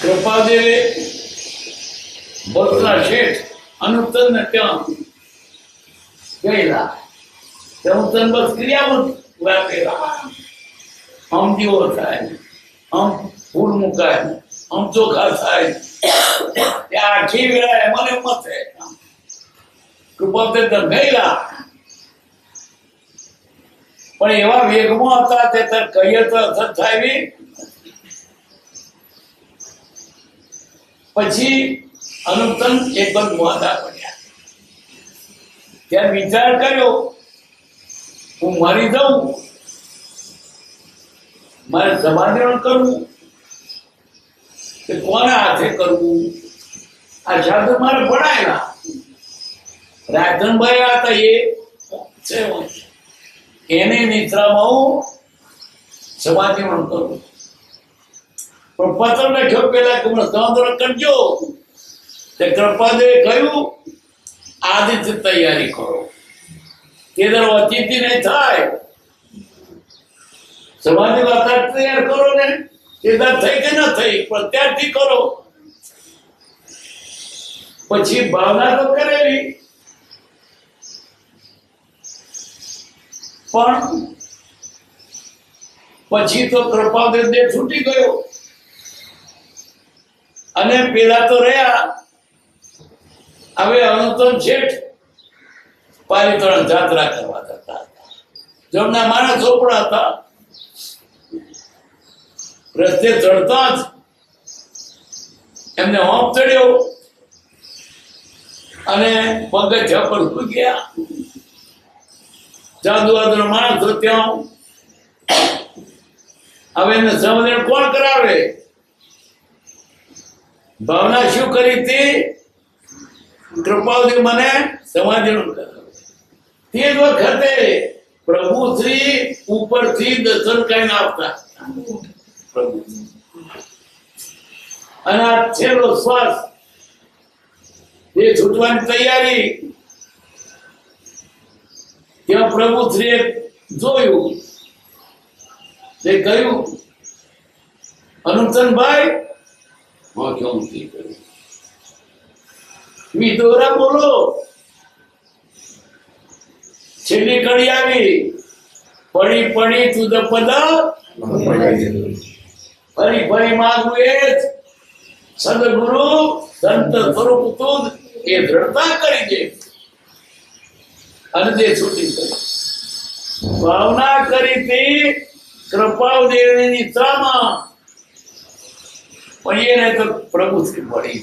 કૃપાદેવે બળતરા શેઠ અનુતન ત્યાં ગયેલા. હું બસ ક્રિયામાં વાપરેલા આમ દીવો થાય આમ ફૂલ મુકાય આમ ચોખા થાય. ત્યાં આખી વેળાએ મને મતે કૃપાદેવ ગયેલા. પણ એવા વેગમાં હતા તે તર કહીએ તો અસર થાય પછી અનુતન એકદમ મોડા પડ્યા ત્યાં વિચાર કર્યો, હું મરી જાઉં, મારે સમાધિરણ કરવું, કે કોના હાથે કરવું? આ શબ્દ મારે ભણાયેલા. રાજનભાઈ હતા એ છે. એને નિદ્રામાં હું સમાધિરણ કરું. પણ પત્ર લખ્યો પેલા કે મને સમાધાન કરજો તે કૃપાદેવે કહ્યું, આદિત્ય તૈયારી કરો. કેદાર અતિથિ નહીં થાય. સમાધિ વાત તૈયાર કરો ને. કેદાર થઈ કે ન થઈ, પણ ત્યારથી કરો. પછી ભાવના તો કરેલી. પણ પછી તો કૃપાદેવ દેહ છૂટી ગયો. અને પેલા તો રહ્યા. હવે અનુતમ શેઠ પાલિતરણ જાત્રા કરવા જતા હતા. જેમના મારા ચોપડા હતા. રસ્તે ચડતા જ એમને હોંપ ચડ્યો અને પગે પર ઊભી ગયા. જાદુ માણસ માણસો ત્યાં. હવે એને સમજણ કોણ કરાવે? ભાવના શું કરી હતી? કૃપાવતી મને સમાધિનું તે જ વખતે પ્રભુ શ્રી ઉપરથી દર્શન કરીને આપતા પ્રભુ. અને આ છેલ્લો શ્વાસ એ છૂટવાની તૈયારી ત્યાં પ્રભુ શ્રીએ જોયું. તે કહ્યું અનુતનભાઈ કર્યું વિદોરા બોલો. છેલ્લી કડી આવી. પડી પડી, તું પદ. ફરી ફરી માગું એ જ. સદગુરુ, સંત સ્વરૂપ તું એ દ્રઢતા કરી દે. અને તે છૂટી કરી ભાવના કરી તે કૃપાદેવની નિદ્રામાં પણ એને તો પ્રભુ શ્રી મળી